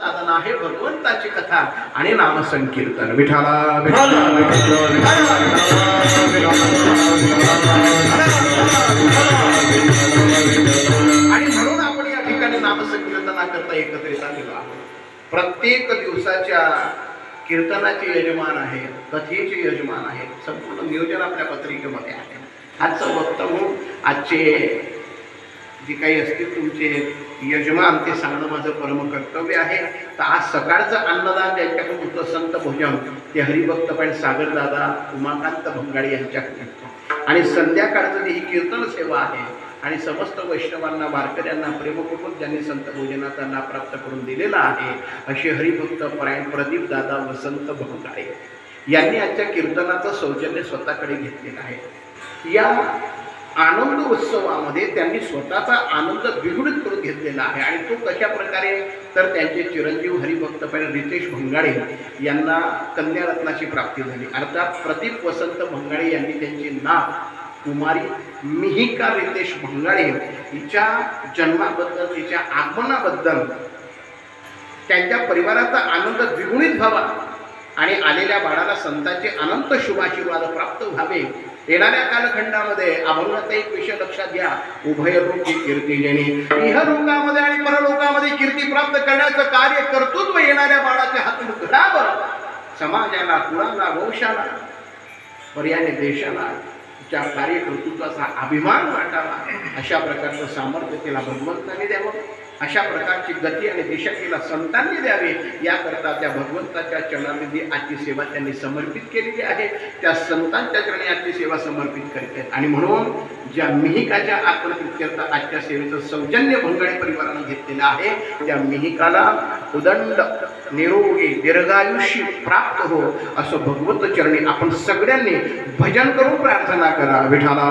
साधना आहे भगवंताची कथा आणि नामसंकीर्तन. विठाला आणि म्हणून आपण या ठिकाणी नामसंकीर्तनाकरता एकत्रित आलेलो आहोत. प्रत्येक दिवसाच्या कीर्तनाचे यजमान आहे कथेचे यजमान आहे संपूर्ण नियोजन आपल्या पत्रिकेमध्ये आहे. आजचं वक्तव्य आजचे जे काही असतील तुमचे यजमान ते सांगणं माझं परम कर्तव्य आहे. तर आज सकाळचं अन्नदान त्यांच्याकडून होतं संत भोजन. ते हरिभक्त पण सागरदादा उमाकांत भंगाळी यांच्याकडे आणि संध्याकाळचं जे ही कीर्तन सेवा आहे आणि समस्त वैष्णवांना वारकऱ्यांना प्रेमपूर्वक ज्यांनी संत भोजनाचा लाभ प्राप्त करून दिलेला आहे असे हरिभक्त परायण प्रदीप दादा वसंत भंगाळे यांनी आजच्या कीर्तनाचं सौजन्य स्वतःकडे घेतलेलं आहे. या आनंद उत्सवामध्ये त्यांनी स्वतःचा आनंद द्विगुणित करून घेतलेला आहे. आणि तो कशा प्रकारे? तर त्यांचे चिरंजीव हरिभक्त पण रितेश भंगाळे यांना कन्यारत्नाची प्राप्ती झाली. अर्थात प्रदीप वसंत भंगाळे यांनी त्यांचे नाव कुमारी मिहिका रितेश भंगाळे हिच्या जन्माबद्दल तिच्या आगमनाबद्दल त्यांच्या परिवाराचा आनंद द्विगुणित व्हावा आणि आलेल्या बाळाला संतांचे अनंत शुभाशीर्वाद प्राप्त व्हावे येणाऱ्या कालखंडामध्ये अभंगाचा एक विषय लक्षात घ्या. उभय रूपी कीर्ती जेणे. इह लोकामध्ये आणि परलोकामध्ये कीर्ती प्राप्त करण्याचं कार्य कर्तृत्व येणाऱ्या बाळाच्या हातून घडावं समाजाला कुळाला वंशाला पर्याय देशाला त्या कार्यकर्तृत्वाचा अभिमान वाटावा. अशा प्रकारचं सामर्थ्य तिला भगवंताने द्यावं. अशा प्रकारची गती आणि दिशा तिला संतांनी द्यावी. याकरता त्या भगवंताच्या चरणामध्ये आजची सेवा त्यांनी समर्पित केलेली आहे. त्या संतांच्या चरणी आजची सेवा समर्पित करते आणि म्हणून ज्या मिहिकाच्या आत्मकृत्यर्थ आजच्या सेवेचं सौजन्य भंगणे परिवाराने घेतलेलं आहे त्या मिहिकाला उदंड निरोगी दीर्घायुष्य प्राप्त हो असं भगवत चरणी आपण सगळ्यांनी भजन करून प्रार्थना करा. विठाला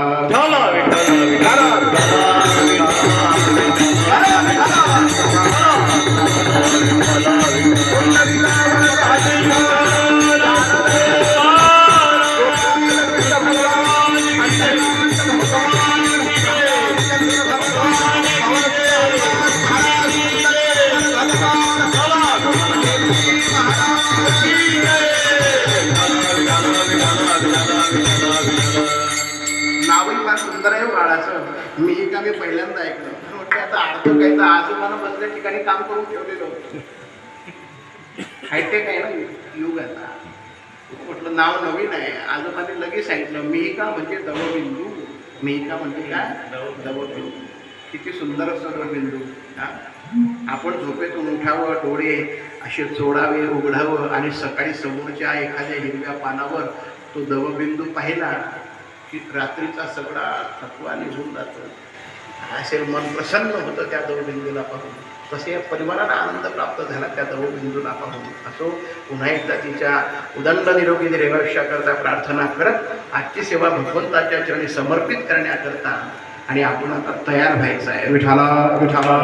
विठाला नावही फार सुंदर आहे हो बाळाचं मी का मी पहिल्यांदा ऐकलं. त्याचा अर्थ काही तर आजोबानं बसल्या ठिकाणी काम करून ठेवलेलं होतं. हायटेक आहे ना युग आता. म्हटलं नाव नवीन आहे. आजोबाने लगेच सांगितलं मेहिका म्हणजे दवबिंदू. मेहिका म्हणजे काय? दवबिंदू. किती सुंदर असतो दवबिंदू हा? आपण झोपेतून उठावं डोळे असे चोडावे उघडावं आणि सकाळी समोरच्या एखाद्या हिरव्या पानावर तो दवबिंदू पाहिला की रात्रीचा सगळा थकवा निघून जातो. असे मन प्रसन्न होतं त्या दवबिंदूला पाहून तसे परिवाराला आनंद प्राप्त झाला त्या दवबिंदूला पाहून असो पुन्हा एकदा तिच्या उदंड निरोगी रेवायुष्याकरता प्रार्थना करत आजची सेवा भगवंताच्या चरणी समर्पित करण्याकरता आणि आपण आता तयार व्हायचं आहे विठाला विठाला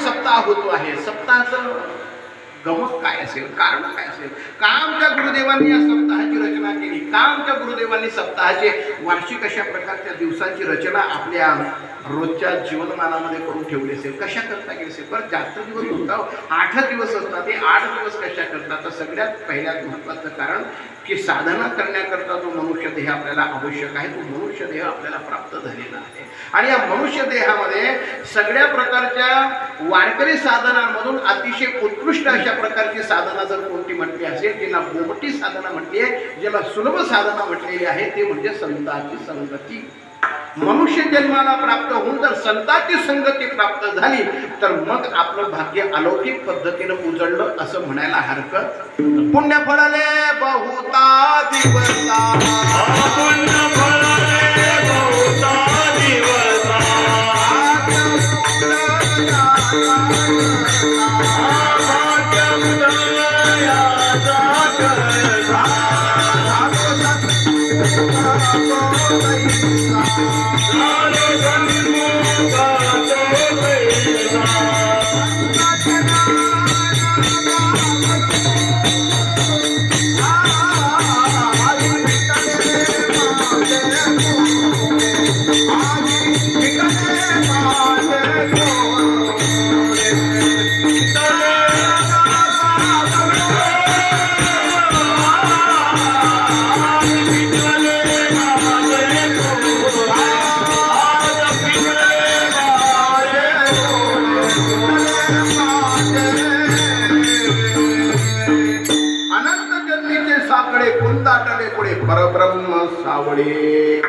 सप्ताह होतो आहे सप्ताहाचं गमक काय असेल? कारण काय असेल? का आमच्या गुरुदेवांनी या सप्ताहाची रचना केली? का आमच्या गुरुदेवांनी सप्ताहाचे वार्षिक अशा प्रकारच्या दिवसांची रचना आपल्या रोजच्या जीवनमानामध्ये करून ठेवली असेल? कशा करता गेली असेल? बरं जास्त दिवस होता हो. आठ दिवस असतात. ते आठ दिवस कशा करतात? तर सगळ्यात पहिल्यात महत्त्वाचं कारण की साधना करण्याकरता जो मनुष्य देह आपल्याला आवश्यक आहे तो मनुष्य देह आपल्याला प्राप्त झालेला आहे. आणि या मनुष्य देहामध्ये सगळ्या प्रकारच्या वारकरी साधनांमधून अतिशय उत्कृष्ट अशा प्रकारची साधना जर कोणती म्हटली असेल जिला मोठी साधना म्हटली आहे ज्याला सुलभ साधना म्हटलेली आहे ते म्हणजे संतांची संगती. मनुष्य जन्माला प्राप्त होऊन जर संतांची संगती प्राप्त झाली तर मग आपलं भाग्य अलौकिक पद्धतीनं उजळलं असं म्हणायला हरकत. पुण्य फळले बहुता दिवसा. Thank you. अनंत जन्मीचे साकडे गुंदाटले पुढे? परब्रह्म सावळे.